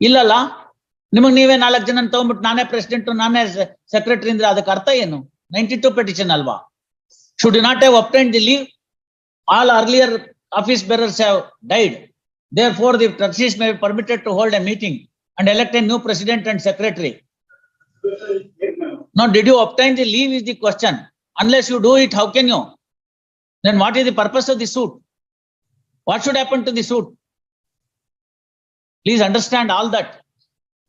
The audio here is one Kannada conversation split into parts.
ಇಲ್ಲಲ್ಲ ನಿಮಗ್ ನೀವೇ ನಾಲ್ಕು ಜನ ತಗೊಂಡ್ಬಿಟ್ಟು ನಾನೇ ಪ್ರೆಸಿಡೆಂಟ್ ನಾನೇ ಸೆಕ್ರೆಟರಿ ಅಂದ್ರೆ ಅದಕ್ಕೆ ಅರ್ಥ ಏನು ನೈಂಟಿ ಟು ಪೆಟಿಷನ್ ಅಲ್ವಾ should you not have obtained the leave all earlier office bearers have died therefore the trustees may be permitted to hold a meeting and elect a new president and secretary Now, did you obtain the leave is the question. Unless you do it, how can you? Then what is the purpose of the suit? What should happen to the suit? Please understand all that.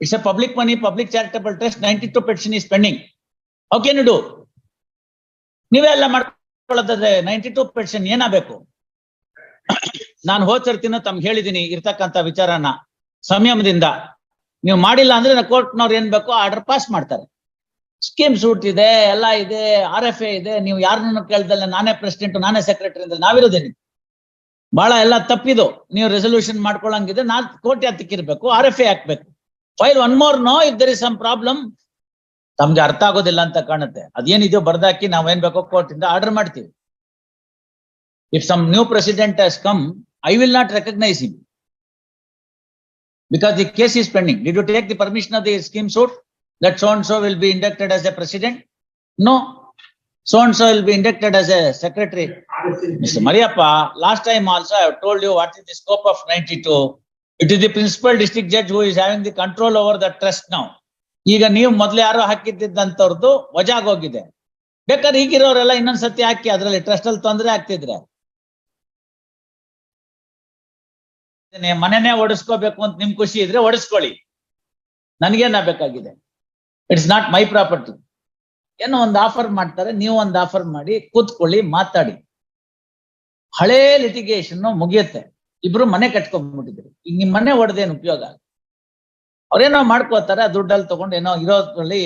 It's a public money, public charitable trust, ninety-two petition is pending. How can you do? ನೀವೇ ಎಲ್ಲ ಮಾಡ್ಕೊಳ್ಳೋದಾದ್ರೆ ನೈಂಟಿ ಟೂ ಪರ್ಸೆಂಟ್ ಏನಾಗಬೇಕು ನಾನು ಹೋದ್ ಸರ್ತಿನ ತಮ್ಗೆ ಹೇಳಿದೀನಿ ಇರ್ತಕ್ಕಂಥ ವಿಚಾರನ ಸಂಯಮದಿಂದ ನೀವು ಮಾಡಿಲ್ಲ ಅಂದ್ರೆ ಕೋರ್ಟ್ನವ್ರು ಏನ್ ಬೇಕೋ ಆರ್ಡರ್ ಪಾಸ್ ಮಾಡ್ತಾರೆ ಸ್ಕೀಮ್ ಸೂಟ್ ಇದೆ ಎಲ್ಲ ಇದೆ ಆರ್ ಎಫ್ ಎ ಇದೆ ನೀವು ಯಾರನ್ನೂ ಕೇಳ್ದಲ್ಲ ನಾನೇ ಪ್ರೆಸಿಡೆಂಟ್ ನಾನೇ ಸೆಕ್ರೆಟರಿ ಅಂದ್ರೆ ನಾವಿರೋದೇನಿ ಬಹಳ ಎಲ್ಲ ತಪ್ಪಿದು. ನೀವು ರೆಸೊಲ್ಯೂಷನ್ ಮಾಡ್ಕೊಳ್ಳಂಗಿದ್ರೆ ನಾಲ್ಕು ಕೋಟಿ ಹತ್ತಿಕ್ಕಿರ್ಬೇಕು ಆರ್ ಎಫ್ ಎ ಹಾಕ್ಬೇಕು. File one more no if there is some problem ತಮ್ಗೆ ಅರ್ಥ ಆಗೋದಿಲ್ಲ ಅಂತ ಕಾಣುತ್ತೆ. ಅದೇನಿದೆಯೋ ಬರ್ದಾಕಿ ನಾವ್ ಏನ್ ಬೇಕೋ ಕೋರ್ಟ್ ಇಂದ ಆರ್ಡರ್ ಮಾಡ್ತೀವಿ. If some new president has come I will not recognise him because the case is pending Did you take the permission of the scheme suit that so and so will be inducted as a president? No. So and so will be inducted as a secretary. Mr. Mariappa, last time also I have told you what is the scope of ninety-two. It is the principal district judge who is having the control over the trust now. ಈಗ ನೀವು ಮೊದ್ಲು ಯಾರೋ ಹಾಕಿದ್ದಂತವ್ರದ್ದು ವಜಾಗ್ ಹೋಗಿದೆ ಬೇಕಾದ್ರೆ ಈಗಿರೋರೆಲ್ಲ ಇನ್ನೊಂದ್ ಸತಿ ಹಾಕಿ ಅದ್ರಲ್ಲಿ ಟ್ರಸ್ಟ್ ಅಲ್ಲಿ ತೊಂದ್ರೆ ಆಗ್ತಿದ್ರೆ ಮನೆನೇ ಓಡಿಸ್ಕೋಬೇಕು ಅಂತ ನಿಮ್ ಖುಷಿ ಇದ್ರೆ ಓಡಿಸ್ಕೊಳ್ಳಿ ನನ್ಗೇನ ಬೇಕಾಗಿದೆ ಇಟ್ಸ್ ನಾಟ್ ಮೈ ಪ್ರಾಪರ್ಟಿ ಏನೋ ಒಂದು ಆಫರ್ ಮಾಡ್ತಾರೆ ನೀವು ಒಂದು ಆಫರ್ ಮಾಡಿ ಕೂತ್ಕೊಳ್ಳಿ ಮಾತಾಡಿ. ಹಳೇ ಲಿಟಿಗೇಷನ್ ಮುಗಿಯುತ್ತೆ. ಇಬ್ರು ಮನೆ ಕಟ್ಕೊಂಡ್ಬಿಟ್ಟಿದ್ರು. ಈಗ ನಿಮ್ ಮನೆ ಹೊಡೆದೇನು ಉಪಯೋಗ ಅವ್ರೇನೋ ಮಾಡ್ಕೋತಾರೆ ಆ ದುಡ್ಡಲ್ಲಿ ತಗೊಂಡು ಏನೋ ಇರೋದ್ರಲ್ಲಿ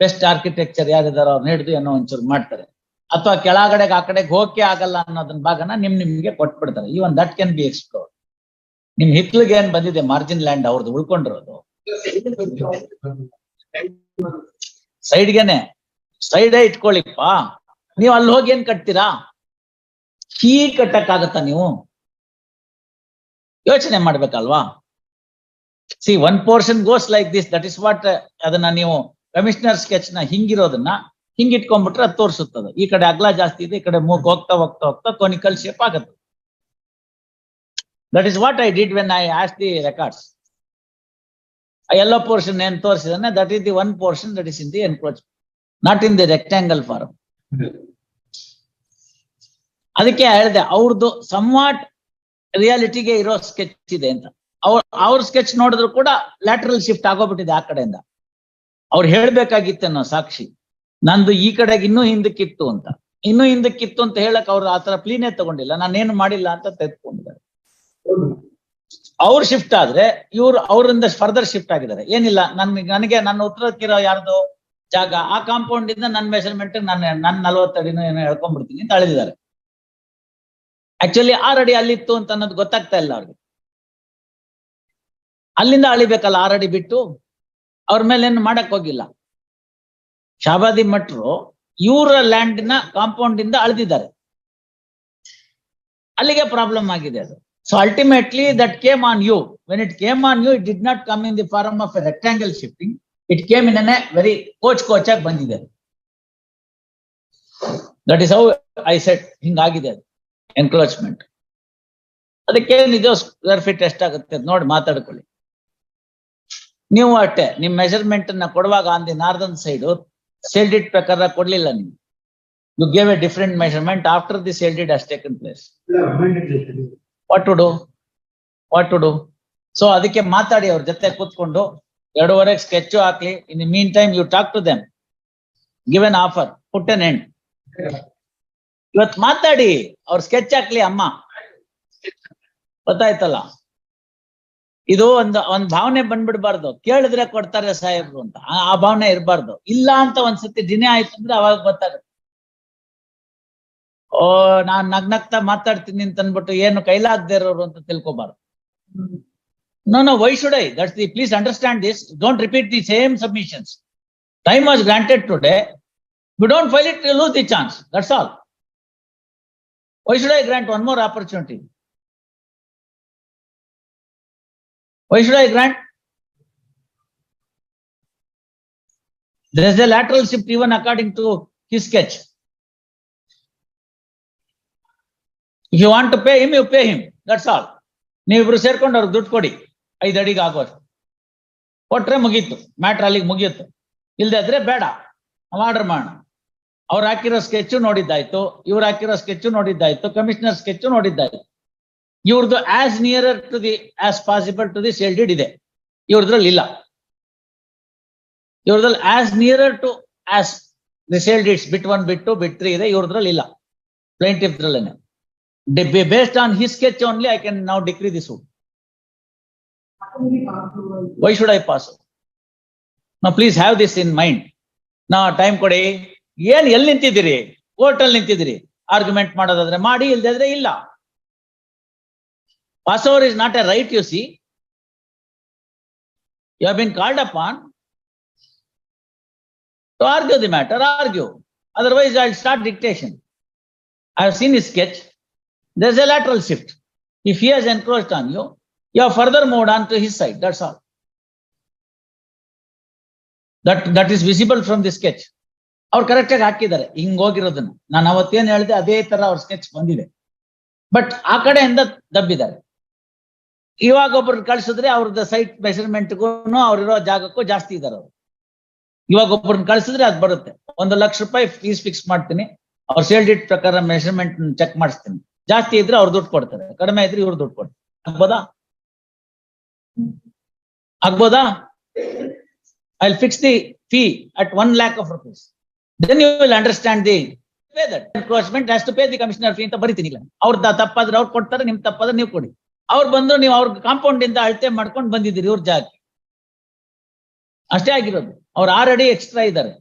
ಬೆಸ್ಟ್ ಆರ್ಕಿಟೆಕ್ಚರ್ ಯಾರಿದಾರೋ ಅವ್ರನ್ನ ಹಿಡಿದು ಏನೋ ಒಂಚೂರು ಮಾಡ್ತಾರೆ. ಅಥವಾ ಕೆಳಗಡೆಗೆ ಆ ಕಡೆಗೆ ಹೋಗಕ್ಕೆ ಆಗಲ್ಲ ಅನ್ನೋದನ್ನ ಭಾಗನ ನಿಮ್ ನಿಮ್ಗೆ ಕೊಟ್ಬಿಡ್ತಾರೆ. ಈ ಒಂದ್ ದಟ್ ಕ್ಯಾನ್ ಬಿ ಎಕ್ಸ್ಪ್ಲೋರ್ ನಿಮ್ ಹಿತ್ಲಿಗೆ ಏನ್ ಬಂದಿದೆ ಮಾರ್ಜಿನ್ ಲ್ಯಾಂಡ್ ಅವ್ರದ್ದು ಉಳ್ಕೊಂಡಿರೋದು? ಸೈಡ್ಗೆನೆ ಸೈಡೇ ಇಟ್ಕೊಳ್ಳಿಪ್ಪ ನೀವು ಅಲ್ಲಿ ಹೋಗಿ ಏನ್ ಕಟ್ತೀರಾ? ಹೀ ಕಟ್ಟಕ್ಕಾಗತ್ತ ನೀವು? ಯೋಚನೆ ಮಾಡ್ಬೇಕಲ್ವಾ? C one portion goes like this that is what ಅದನ್ನ ನೀವು ಕಮಿಷನರ್ ಸ್ಕೆಚ್ನ ಹಿಂಗಿರೋದನ್ನ ಹಿಂಗ್ ಇಟ್ಕೊಂಡ್ಬಿಟ್ರೆ ಅದು ತೋರಿಸುತ್ತದೆ. ಈ ಕಡೆ ಅಗ್ಲ ಜಾಸ್ತಿ ಇದೆ, ಈ ಕಡೆ ಮೂಗ್ ಹೋಗ್ತಾ ಹೋಗ್ತಾ ಹೋಗ್ತಾ ಕೊನಿಕಲ್ ಶೇಪ್ ಆಗತ್ತೆ. That is what I did when I as the records yellow portion ಏನ್ ತೋರಿಸಿದಾನೆ that is the one portion that is in the encroach not in the rectangle form ಅದಕ್ಕೆ ಹೇಳಿದೆ ಅವ್ರದ್ದು ಸಮ್ವಾಟ್ ರಿಯಾಲಿಟಿಗೆ ಇರೋ ಸ್ಕೆಚ್ ಇದೆ ಅಂತ. ಅವ್ರ ಅವ್ರ ಸ್ಕೆಚ್ ನೋಡಿದ್ರು ಕೂಡ ಲ್ಯಾಟ್ರಲ್ ಶಿಫ್ಟ್ ಆಗೋಗ್ಬಿಟ್ಟಿದೆ ಆ ಕಡೆಯಿಂದ. ಅವ್ರು ಹೇಳ್ಬೇಕಾಗಿತ್ತೇನೋ ಸಾಕ್ಷಿ. ನಂದು ಈ ಕಡೆಗೆ ಇನ್ನೂ ಹಿಂದಕ್ಕಿತ್ತು ಅಂತ. ಇನ್ನೂ ಹಿಂದಕ್ಕಿತ್ತು ಅಂತ ಹೇಳಕ್ ಅವ್ರು ತರ ಪ್ಲೀನೇ ತಗೊಂಡಿಲ್ಲ. ನಾನೇನು ಮಾಡಿಲ್ಲ ಅಂತ ತೆಗೆದುಕೊಂಡಿದ್ದಾರೆ. ಅವ್ರು ಶಿಫ್ಟ್ ಆದ್ರೆ ಇವ್ರು ಅವರಿಂದ ಫರ್ದರ್ ಶಿಫ್ಟ್ ಆಗಿದ್ದಾರೆ. ಏನಿಲ್ಲ ನನ್ಗೆ ನನಗೆ ನನ್ನ ಉತ್ತರಕ್ಕಿರೋ ಯಾರ್ದು? ಜಾಗ ಆ ಕಾಂಪೌಂಡ್ ಇಂದ ನನ್ನ ಮೆಷರ್ಮೆಂಟ್ ನನ್ನ ನನ್ನ ನಲ್ವತ್ತಡಿನೂ ಏನೋ ಹೇಳ್ಕೊಂಡ್ಬಿಡ್ತೀನಿ ಅಂತ ಅಳಿದಿದ್ದಾರೆ. ಆಕ್ಚುಲಿ ಆರ್ ಅಡಿ ಅಲ್ಲಿತ್ತು ಅಂತ ಅನ್ನೋದು ಗೊತ್ತಾಗ್ತಾ ಇಲ್ಲ ಅವ್ರಿಗೆ. ಅಲ್ಲಿಂದ ಅಳಿಬೇಕಲ್ಲ ಆರ್ ಅಡಿ ಬಿಟ್ಟು ಅವ್ರ ಮೇಲೆ ಏನು ಮಾಡಕ್ ಹೋಗಿಲ್ಲ. ಶಾಬಾದಿ ಮಟ್ರು ಇವರ ನ ಕಾಂಪೌಂಡ್ ಇಂದ ಅಳೆದಿದ್ದಾರೆ. ಅಲ್ಲಿಗೆ ಪ್ರಾಬ್ಲಮ್ ಆಗಿದೆ ಅದು. So ultimately that came on you when it came on you it did not come in the form of a rectangle shifting it came in a very coach ಕೋಚ್ ಆಗಿ ಬಂದಿದೆ. That is how I set ಹಿಂಗಾಗಿದೆ ಅದು ಎನ್ಕ್ರೋಚ್ಮೆಂಟ್ ಅದಕ್ಕೆ ಏನಿದೆ ಸ್ಕ್ವೇರ್ ಫೀಟ್ ಎಷ್ಟಾಗುತ್ತೆ ನೋಡಿ ಮಾತಾಡ್ಕೊಳ್ಳಿ. ನೀವು ಅಷ್ಟೇ ನಿಮ್ ಮೆಜರ್ಮೆಂಟ್ ಅನ್ನ ಕೊಡುವಾಗ on the northern side sale deed ಪ್ರಕಾರ ಕೊಡ್ಲಿಲ್ಲ ನೀವು. You gave a different measurement after the sale deed has taken place what to do what to do so ಅದಕ್ಕೆ ಮಾತಾಡಿ ಅವ್ರ ಜೊತೆ ಕೂತ್ಕೊಂಡು ಎರಡೂವರೆಗೆ ಸ್ಕೆಚ್ ಹಾಕ್ಲಿ. In meantime you talk to them give an offer put an end ಇವತ್ ಮಾತಾಡಿ. ಅವ್ರ ಸ್ಕೆಚ್ ಹಾಕ್ಲಿ ಅಮ್ಮ. ಗೊತ್ತಾಯ್ತಲ್ಲ? ಇದು ಒಂದು, ಒಂದ್ ಭಾವನೆ ಬಂದ್ಬಿಡ್ಬಾರ್ದು. ಕೇಳಿದ್ರೆ ಕೊಡ್ತಾರೆ ಸಾಹೇಬ್ರು ಅಂತ. ಆ- ಭಾವನೆ ಇರಬಾರ್ದು. ಇಲ್ಲ ಅಂತ ಒಂದ್ಸತಿ ದಿನೇ ಆಯ್ತು ಅಂದ್ರೆ ಅವಾಗ ಗೊತ್ತಾಗುತ್ತೆ. ಓ, ನಾನ್ ನಗ್ನಗ್ತಾ ಮಾತಾಡ್ತೀನಿ ಅಂತ ಅನ್ಬಿಟ್ಟು ಏನು ಕೈಲಾಗ್ದೇ ಇರೋರು ಅಂತ ತಿಳ್ಕೊಬಾರ್ದು. No, no, why should I? That's the, please understand this. Don't repeat the same submissions. Time was granted today. We don't file it, you lose the chance. That's all. Why should I grant one more opportunity? Why should I grant? There is a lateral shift even according to his sketch. If you want to pay him, you pay him. That's all. ನೀವಿಬ್ರು ಸೇರ್ಕೊಂಡು ಅವ್ರಿಗೆ ದುಡ್ಡು body. ಐದು ಅಡಿಗೆ ಆಗೋಷ್ಟು ಕೊಟ್ರೆ ಮುಗೀತು ಮ್ಯಾಟ್ರ್ ಅಲ್ಲಿಗೆ ಮುಗಿಯುತ್ತೆ. ಇಲ್ಲದೆ ಇದ್ರೆ ಬೇಡ ಆರ್ಡರ್ ಮಾಡೋಣ. ಅವ್ರು ಹಾಕಿರೋ ಸ್ಕೆಚ್ ನೋಡಿದ್ದಾಯ್ತು, ಇವ್ರು ಹಾಕಿರೋ ಸ್ಕೆಚ್ ನೋಡಿದ್ದಾಯ್ತು ಕಮಿಷನರ್ ಸ್ಕೆಚ್ ನೋಡಿದ್ದಾಯ್ತು. ಇವ್ರದ್ದು as nearer to the as possible to the sale deed ಇದೆ. ಇವ್ರದ್ರಲ್ಲಿ ಇಲ್ಲ. ಇವ್ರದ್ರಲ್ಲಿ as nearer to as the sale deed it's bit one bit two bit three ಇದೆ, ಇವ್ರದ್ರಲ್ಲಿ ಇಲ್ಲ. Plaintiff ದ್ರಲ್ಲೇನೆ based on his sketch only I can ನಾವು decree this why should I pass ನಾ please have this in mind ನಾ ಟೈಮ್ ಕೊಡಿ ಏನ್ ಎಲ್ಲಿ ನಿಂತಿದ್ದೀರಿ ಕೋರ್ಟ್ ಅಲ್ಲಿ ನಿಂತಿದ್ದೀರಿ ಆರ್ಗ್ಯುಮೆಂಟ್ ಮಾಡೋದಾದ್ರೆ ಮಾಡಿ ಇಲ್ದಾದ್ರೆ ಇಲ್ಲ pass over is not a right you see you have been called upon to argue the matter, argue. Otherwise, I'll start dictation. I have seen his sketch. There's a lateral shift. If he has encroached on you, you have further moved on to his side. That's all. That that is visible from the sketch. ಅವ್ರು ಕರೆಕ್ಟ್ ಆಗಿ ಹಾಕಿದ್ದಾರೆ, ಹಿಂಗ್ ಹೋಗಿರೋದನ್ನ. ನಾನು ಅವತ್ತೇನ್ ಹೇಳಿದೆ ಅದೇ ತರ ಅವ್ರ ಸ್ಕೆಚ್ ಬಂದಿದೆ. ಬಟ್ ಆ ಕಡೆಯಿಂದ ದಬ್ಬಿದ್ದಾರೆ. ಇವಾಗ ಒಬ್ರು ಕಳ್ಸಿದ್ರೆ ಅವ್ರದ್ದು ಸೈಟ್ ಮೆಷರ್ಮೆಂಟ್ಗೂ ಅವ್ರಿರೋ ಜಾಗಕ್ಕೂ ಜಾಸ್ತಿ ಇದಾರೆ ಅವ್ರು. ಇವಾಗ ಒಬ್ಬರನ್ನ ಕಳ್ಸಿದ್ರೆ ಅದ್ ಬರುತ್ತೆ. ಒಂದು ಲಕ್ಷ ರೂಪಾಯಿ ಫೀಸ್ ಫಿಕ್ಸ್ ಮಾಡ್ತೀನಿ, ಅವ್ರ ಸೇಲ್ ಡೇಟ್ ಪ್ರಕಾರ ಮೆಷರ್ಮೆಂಟ್ ಚೆಕ್ ಮಾಡಿಸ್ತೀನಿ. ಜಾಸ್ತಿ ಇದ್ರೆ ಅವ್ರು ದುಡ್ಡು ಕೊಡ್ತಾರೆ, ಕಡಿಮೆ ಇದ್ರೆ ಇವ್ರು ದುಡ್ಡು ಕೊಡ್ತಾರೆ. ಆಗ್ಬೋದಾ ಆಗ್ಬೋದಾ? I fix the fee at one lakh of rupees then you will understand the pay that encroachment has to pay the commissioner fee ಅಂತ ಬರಿತೀನಿ ಇಲ್ಲ ಅವ್ರ ತಪ್ಪಾದ್ರೆ ಅವ್ರು ಕೊಡ್ತಾರೆ ನಿಮ್ ತಪ್ಪಾದ್ರೆ ನೀವು ಕೊಡಿ. ಅವ್ರು ಬಂದ್ರು ನೀವು ಅವ್ರ ಕಾಂಪೌಂಡ್ ಇಂದ ಅಳತೆ ಮಾಡ್ಕೊಂಡು ಬಂದಿದ್ದೀರಿ ಇವ್ರ ಜಾಗಕ್ಕೆ ಅಷ್ಟೇ ಆಗಿರೋದು. ಅವ್ರು ಆಲ್ರೆಡಿ ಎಕ್ಸ್ಟ್ರಾ ಇದ್ದಾರೆ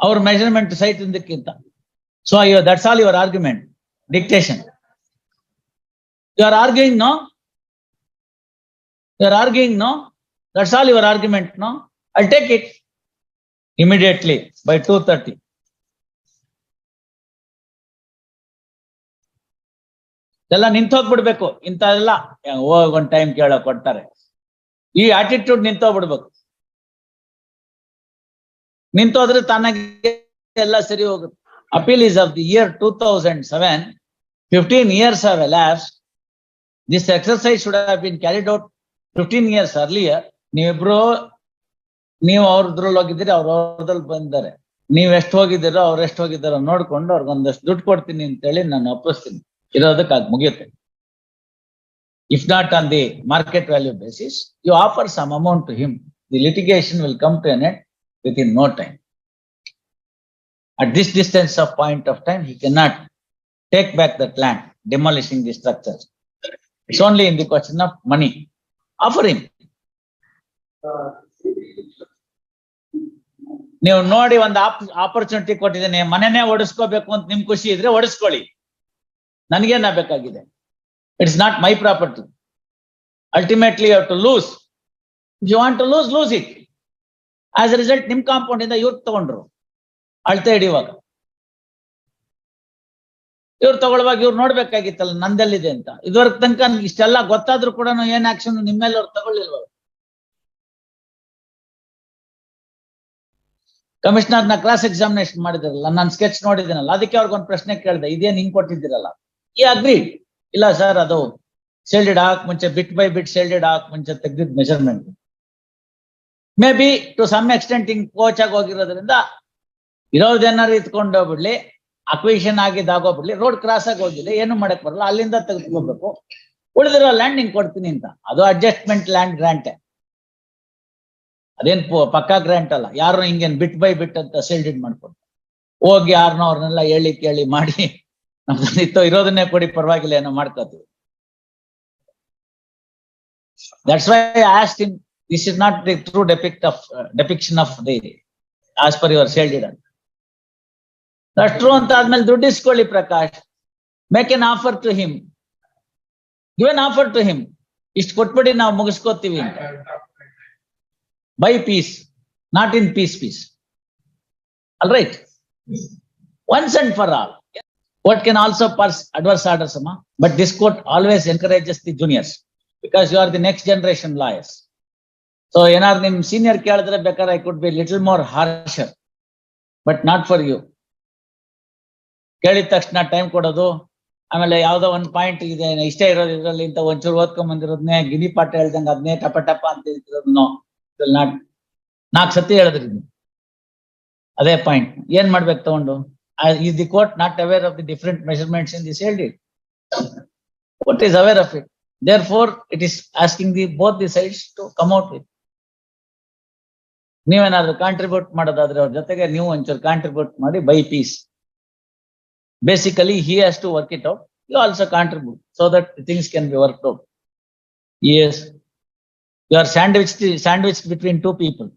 ಅವ್ರ measurement site ಇಂದಕ್ಕಿಂತ. So that's all your argument dictation you are arguing no are arguing no that's all your argument no I take it immediately by two thirty ಎಲ್ಲ ನಿಂತೋಗ್ಬಿಡ್ಬೇಕು ಇಂಥದೆಲ್ಲ ಹೋಗ್ ಒಂದ್ ಟೈಮ್ ಕೇಳೋ ಕೊಡ್ತಾರೆ. ಈ ಆಟಿಟ್ಯೂಡ್ ನಿಂತೋಗ್ಬಿಡ್ಬೇಕು. ನಿಂತೋದ್ರೆ ತನಗೆ ಎಲ್ಲ ಸರಿ ಹೋಗುತ್ತೆ. Appeal is of the year two thousand seven fifteen years of elapse this exercise should have been carried out fifteen years earlier ನೀವಿಬ್ರು, ನೀವು ಅವ್ರದ್ರಲ್ಲಿ ಹೋಗಿದ್ದೀರಿ, ಅವ್ರ ಅವ್ರದ್ರಲ್ಲಿ ಬಂದಿದ್ದಾರೆ. ನೀವ್ ಎಷ್ಟು ಹೋಗಿದ್ದೀರೋ, ಅವ್ರು ಎಷ್ಟು ಹೋಗಿದ್ದಾರೋ ನೋಡ್ಕೊಂಡು ಅವ್ರಿಗೆ ಒಂದಷ್ಟು ದುಡ್ಡು ಕೊಡ್ತೀನಿ ಅಂತ ಹೇಳಿ ನಾನು ಒಪ್ಪಿಸ್ತೀನಿ. ಇರೋದಕ್ಕೆ ಅದ್ ಮುಗಿಯುತ್ತೆ. If not on the market value basis you offer some amount to him the litigation will come to an end within no time at this distance of point of time he can not take back that land demolishing the structure it's only in the question of money offering ನೀವು ನೋಡಿ ಒಂದು ಆಪ್ ಆಪರ್ಚುನಿಟಿ ಕೊಟ್ಟಿದ್ದೀನಿ. ಮನೆಯೇ ಒಡಿಸ್ಕೋಬೇಕು ಅಂತ ನಿಮ್ ಖುಷಿ ಇದ್ರೆ ಒಡಿಸ್ಕೊಳ್ಳಿ ನನಗೇನ ಬೇಕಾಗಿದೆ? It's not my property ultimately you to lose you want to lose lose it as a result ನಿಮ್ ಕಾಂಪೌಂಡ್ ಇಂದ ಇವ್ರು ತಗೊಂಡ್ರು. ಅಳ್ತೇಡಿ ಇವಾಗ ಇವ್ರು ತಗೊಳ್ಳುವಾಗ ಇವ್ರು ನೋಡ್ಬೇಕಾಗಿತ್ತಲ್ಲ, ನಂದಲ್ಲಿದೆ ಅಂತ. ಇದುವರೆಗೆ ತನಕ ಇಷ್ಟೆಲ್ಲ ಗೊತ್ತಾದ್ರೂ ಕೂಡ ಏನ್ ಆಕ್ಷನ್ ನಿಮ್ಮ ಮೇಲೆ ಅವ್ರು ತಗೊಳ್ಳಿಲ್ವ ಕಮಿಷನರ್ನ ಕ್ಲಾಸ್ ಎಕ್ಸಾಮಿನೇಷನ್ ಮಾಡಿದಿರಲ್ಲ, ನಾನು ಸ್ಕೆಚ್ ನೋಡಿದ್ದೀನಲ್ಲ, ಅದಕ್ಕೆ ಅವ್ರಿಗೊಂದು ಪ್ರಶ್ನೆ ಕೇಳಿದೆ, ಇದೇನ್ ಹಿಂಗ್ ಕೊಟ್ಟಿದ್ದೀರಲ್ಲ? ಈ ಅಗ್ರಿ. ಇಲ್ಲ ಸರ್ ಅದು ಶೇಲ್ಡೆಡ್ ಹಾಕ್ ಮುಂಚೆ ಬಿಟ್ ಬೈ ಬಿಟ್ ಶೇಲ್ಡೆಡ್ ಹಾಕ್ ಮುಂಚೆ ತೆಗ್ದಿದ್ measurement may be to some extent ಹಿಂಗ್ ಕೋಚ್ ಆಗಿ ಹೋಗಿರೋದ್ರಿಂದ ಇರೋದೇನಾರು ಇತ್ಕೊಂಡು ಹೋಗ್ಬಿಡ್ಲಿ. ಅಕ್ವಿಷನ್ ಆಗಿದ್ದಾಗೋ ಆಗೋಗ್ಬಿಡ್ಲಿ ರೋಡ್ ಕ್ರಾಸ್ ಆಗಿ ಹೋಗಿಲ್ಲ ಏನು ಮಾಡಕ್ ಬರಲ್ಲ, ಅಲ್ಲಿಂದ ತೆಗೆದುಕೋಬೇಕು ಉಳಿದಿರೋ ಲ್ಯಾಂಡ್ ನಿಂಗೆ ಕೊಡ್ತೀನಿ ಅಂತ. ಅದು ಅಡ್ಜಸ್ಟ್ಮೆಂಟ್ ಲ್ಯಾಂಡ್ ಗ್ರಾಂಟ್ ಅದೇನ್ ಪಕ್ಕಾ ಗ್ರಾಂಟ್ ಅಲ್ಲ. ಯಾರು ಹಿಂಗೇನ್ ಬಿಟ್ ಬೈ ಬಿಟ್ ಅಂತ ಸೆಲ್ಡಿಡ್ ಮಾಡ್ಕೊಂಡು ಹೋಗಿ ಯಾರನ್ನೋ ಅವ್ರನ್ನೆಲ್ಲ ಹೇಳಿ ಕೇಳಿ ಮಾಡಿ. ನಮ್ದು ಇರೋದನ್ನೇ ಕೊಡಿ, ಪರವಾಗಿಲ್ಲ, ಏನೋ ಮಾಡ್ಕೋತೀವಿ. That's why asked in this is not the true depict of depiction of the as per your sale deed ಅಂತ ಟ್ರೂ ಅಂತ ಆದ್ಮೇಲೆ ದುಡ್ಡು ಇಸ್ಕೊಳ್ಳಿ Prakash make an offer to him give an offer to him ಇಷ್ಟು ಕೊಟ್ಬಿಡಿ ನಾವು ಮುಗಿಸ್ಕೋತೀವಿ ಅಂತ buy peace not in piece peace all right once and for all court can also pass adverse orders, Amma, but this court always encourages the juniors because you are the next generation lawyers. So ಏನಾದ್ರು ನಿಮ್ ಸೀನಿಯರ್ ಕೇಳಿದ್ರೆ ಬೇಕಾದ್ರೆ I could be little more harsher but not for you ಕೇಳಿದ ತಕ್ಷಣ ಟೈಮ್ ಕೊಡೋದು. ಆಮೇಲೆ ಯಾವ್ದೋ ಒಂದ್ ಪಾಯಿಂಟ್ ಇದೆ, ಇಷ್ಟೇ ಇರೋದು ಇದ್ರಲ್ಲಿ ಇಂತ ಒಂಚೂರು ಓದ್ಕೊಂಡ್ ಬಂದಿರೋದ್ನೇ ಗಿನಿ ಪಾಠ ಹೇಳ್ದಂಗ ಅದನ್ನೇ ಟಪ ಟಪ ಅಂತ ನಾಟ್, ನಾಕ್ ಸತಿ ಹೇಳಿದ್ರಿ ಅದೇ ಪಾಯಿಂಟ್ ಏನ್ ಮಾಡ್ಬೇಕು ತಗೊಂಡು? Is the court not aware of the different measurements in this ಹೇಳಿ what is aware of of therefore it is asking the both the sides to come out with ನೀವೇನಾದ್ರೂ ಕಾಂಟ್ರಿಬ್ಯೂಟ್ ಮಾಡೋದಾದ್ರೆ ಅವ್ರ ಜೊತೆಗೆ ನೀವು ಒಂಚೂರು ಕಾಂಟ್ರಿಬ್ಯೂಟ್ ಮಾಡಿ by peace Basically, he has to work it out. You also contribute so that things can be worked out. Yes. You are sandwiched, sandwiched between two people.